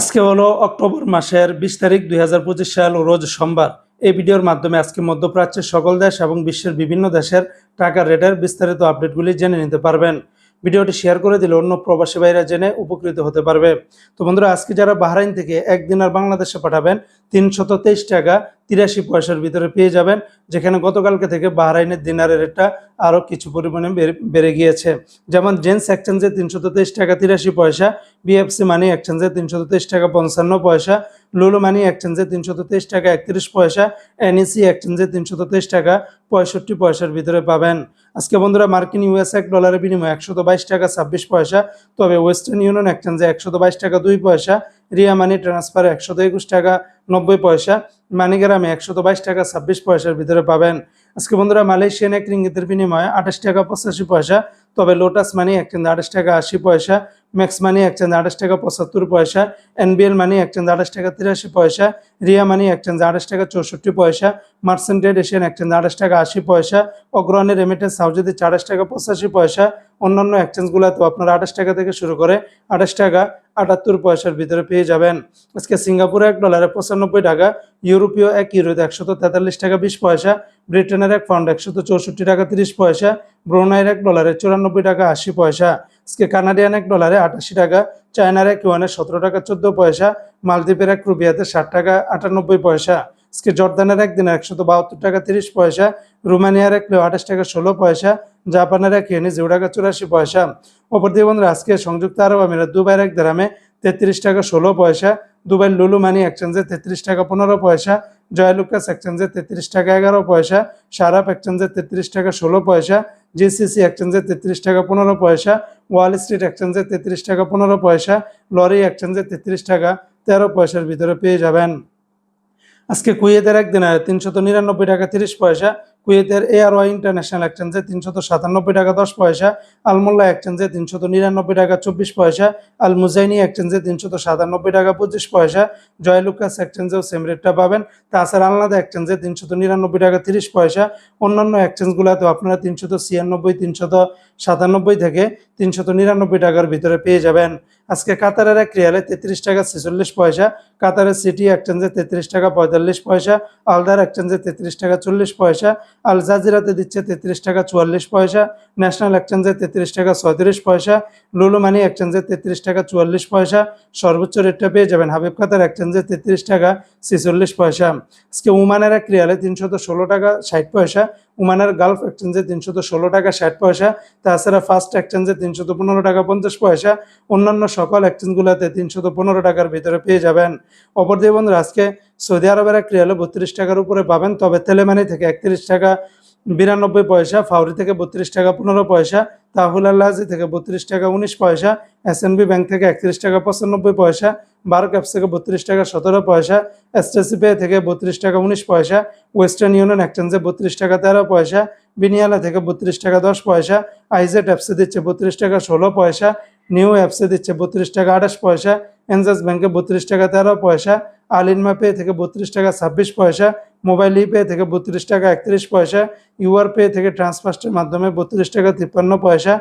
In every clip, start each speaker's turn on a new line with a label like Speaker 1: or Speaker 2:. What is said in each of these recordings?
Speaker 1: আজকে হলো অক্টোবর মাসের বিশ তারিখ দুই সাল রোজ সোমবার। এই ভিডিওর মাধ্যমে আজকে মধ্যপ্রাচ্যের সকল দেশ এবং বিশ্বের বিভিন্ন দেশের টাকার রেটের বিস্তারিত আপডেটগুলি জেনে নিতে পারবেন। ভিডিওটি শেয়ার করে দিলে অন্য প্রবাসী ভাইরা জেনে উপকৃত হতে পারবে। তো বন্ধুরা, আজকে যারা বাহরাইন থেকে একদিন আর বাংলাদেশে পাঠাবেন তিনশত তেইশ টাকা তিরাশি পয়সার ভিতরে পেয়ে যাবেন, যেখানে গতকালকে থেকে বাহরাইনের দিনারের রেটটা আরও কিছু পরিমাণে বেড়ে- গিয়েছে। যেমন জেন্স এক্সচেঞ্জে তিনশত তেইশ টাকা তিরাশি পয়সা, বিএফসি মানি এক্সচেঞ্জে তিনশত তেইশ টাকা পঞ্চান্ন পয়সা, লুলু মানি এক্সচেঞ্জে তিনশত তেইশ টাকা একত্রিশ পয়সা, এনইসি এক্সচেঞ্জে তিনশত তেইশ টাকা পঁয়ষট্টি পয়সার ভিতরে পাবেন। আজকে বন্ধুরা, মার্কিন ইউএস এক ডলারের বিনিময়ে একশত বাইশ টাকা ছাব্বিশ পয়সা, তবে ওয়েস্টার্ন ইউনিয়ন এক্সচেঞ্জে একশত বাইশ টাকা দুই পয়সা, রিয়া মানি ট্রান্সফারে একশত একুশ টাকা নব্বই পয়সা। মানিগ্রামে একশত বাইশ টাকা, ছাব্বিশ পয়সার ভিতরে পাবেন। আজকে বন্ধুরা মালয়েশিয়ান এক রিঙ্গিতের বিনিময়ে আঠাশ টাকা পঁচাশি পয়সা, তবে লোটাস মানি এক এক্সচেঞ্জ আঠাশ টাকা আশি পয়সা ম্যাক্স মানি এক এক্সচেঞ্জ আঠাশ টাকা পঁচাত্তর পয়সা এনবিএল মানি এক এক্সচেঞ্জ আঠাশ টাকা তিরাশি পয়সা রিয়া মানি এক এক্সচেঞ্জ আঠাশ টাকা চৌষট্টি পয়সা মার্সেন্টেড এশিয়ান এক এক্সচেঞ্জ আঠাশ টাকা আশি পয়সা অগ্রহণী রেমিটেন্স হাউজিতে আঠাশ টাকা পঁচাশি পয়সা অন্যান্য এক্সচেঞ্জগুলোতে আপনারা আঠাশ টাকা থেকে শুরু করে আঠাশ টাকা আটাত্তর পয়সার ভিতরে পেয়ে যাবেন। আজকে সিঙ্গাপুরে এক ডলারে পঁচানব্বই টাকা, ইউরোপীয় এক ইউরোতে একশত তেতাল্লিশ টাকা বিশ পয়সা, ব্রিটেনের এক পাউন্ড একশত চৌষট্টি টাকা তিরিশ পয়সা, ব্রুনাইয়ের এক ডলারে চুরানব্বই টাকা আশি পয়সা, আজকে কানাডিয়ান এক ডলারে আটাশি টাকা, চায়নার এক ইউয়ানে সতেরো টাকা চোদ্দ পয়সা, মালদ্বীপের এক রুবিয়াতে ষাট টাকা আটানব্বই পয়সা। আজকে জর্দানের একদিন একশত বাহাত্তর টাকা তিরিশ পয়সা, রোমানিয়ার এক আঠাশ টাকা ষোলো পয়সা, জাপানের এক ইয়েনে জিরো টাকা চুরাশি পয়সা। অপরদিকে বন্ধুরা, আজকে সংযুক্ত আরব আমিরাত দুবাইয়ের এক দেরামে তেত্রিশ টাকা ষোলো পয়সা দুবাই লুলু মানি এক্সচেঞ্জে তেত্রিশ টাকা পনেরো পয়সা জয়লুকাস এক্সচেঞ্জে তেত্রিশ টাকা এগারো পয়সা, সারাপ এক্সচেঞ্জে তেত্রিশ টাকা ষোলো পয়সা, জিসিসি এক্সচেঞ্জে তেত্রিশ টাকা পনেরো পয়সা, ওয়াল স্ট্রিট এক্সচেঞ্জে তেত্রিশ টাকা পনেরো পয়সা, লরি এক্সচেঞ্জে তেত্রিশ টাকা তেরো পয়সার ভিতরে পেয়ে যাবেন। আজকে কুয়েদের একদিন তিনশত নিরানব্বই টাকা তিরিশ পয়সা কুয়েতের এআরওয়াই ইন্টারন্যাশনাল এক্সচেঞ্জে তিনশত সাতানব্বই টাকা দশ পয়সা, আলমোল্লা এক্সচেঞ্জে তিনশত নিরানব্বই টাকা চব্বিশ পয়সা আল মুজাইনি এক্সচেঞ্জে তিনশত সাতানব্বই টাকা পঁচিশ পয়সা, জয়লুকাস এক্সচেঞ্জেও সেম রেটটা পাবেন। তাছাড়া আলনাদা এক্সচেঞ্জে তিনশত নিরানব্বই টাকা তিরিশ পয়সা, অন্যান্য এক্সচেঞ্জগুলোতেও আপনারা তিনশত ছিয়ানব্বই, তিনশত সাতানব্বই থেকে তিনশত নিরানব্বই টাকার ভিতরে পেয়ে যাবেন। আজকে কাতারের এক রিয়ালে তেত্রিশ টাকা ছেচল্লিশ পয়সা, কাতারের সিটি এক্সচেঞ্জে তেত্রিশ টাকা পঁয়তাল্লিশ পয়সা, আলদার এক্সচেঞ্জে তেত্রিশ টাকা চল্লিশ পয়সা আল জাজিরাতে দিচ্ছে তেত্রিশ টাকা চুয়াল্লিশ পয়সা, ন্যাশনাল এক্সচেঞ্জে তেত্রিশ টাকা ছয়ত্রিশ পয়সা, লুলু মানি এক্সচেঞ্জে তেত্রিশ টাকা চুয়াল্লিশ পয়সা, সর্বোচ্চ রেটটা পেয়ে যাবেন হাবিব খাতার এক্সচেঞ্জে তেত্রিশ টাকা ছেচল্লিশ পয়সা। আজকে উমানের এক রিয়ালে তিনশত ষোলো টাকা ষাট পয়সা, উমানের গালফ এক্সচেঞ্জে তিনশত ষোলো টাকা ষাট পয়সা, তাছাড়া ফার্স্ট এক্সচেঞ্জে তিনশত পনেরো টাকা পঞ্চাশ পয়সা, অন্যান্য সকল এক্সচেঞ্জগুলোতে তিনশত পনেরো টাকার ভিতরে পেয়ে যাবেন। অপরদিকে বন্ধুরা, আজকে সৌদি আরবের এক রিয়ালে বত্রিশ টাকার উপরে পাবেন, তবে তেলেমানি থেকে একত্রিশ টাকা, বিরানব্বই পয়সা, ফাউরি থেকে বত্রিশ টাকা পনেরো পয়সা, তাহুল আল্লাহাজি থেকে বত্রিশ টাকা উনিশ পয়সা এসএনবি ব্যাংক থেকে একত্রিশ টাকা পঁচানব্বই পয়সা, বারো ক্যাপস থেকে বত্রিশ টাকা সতেরো পয়সা এসটিসি পে থেকে বত্রিশ টাকা উনিশ পয়সা, ওয়েস্টার্ন ইউনিয়ন এক্সচেঞ্জে বত্রিশ টাকা তেরো পয়সা, বিনিয়ালা থেকে বত্রিশ টাকা দশ পয়সা আইজেট অ্যাপসে দিচ্ছে বত্রিশ টাকা ষোলো পয়সা, নিউ অ্যাপসে দিচ্ছে বত্রিশ টাকা আঠাশ পয়সা, এনজাস ব্যাংকে বত্রিশ টাকা তেরো পয়সা আলিনমা পে থেকে বত্রিশ টাকা, ছাব্বিশ পয়সা, মোবাইল পে থেকে বত্রিশ টাকা, একত্রিশ পয়সা ইউআর পে থেকে ট্রান্সফার্স্টের মাধ্যমে বত্রিশ টাকা, তিপ্পান্ন পয়সা,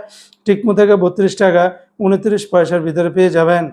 Speaker 1: টিকমু থেকে বত্রিশ টাকা, উনত্রিশ পয়সার ভিতরে পেয়ে যাবেন।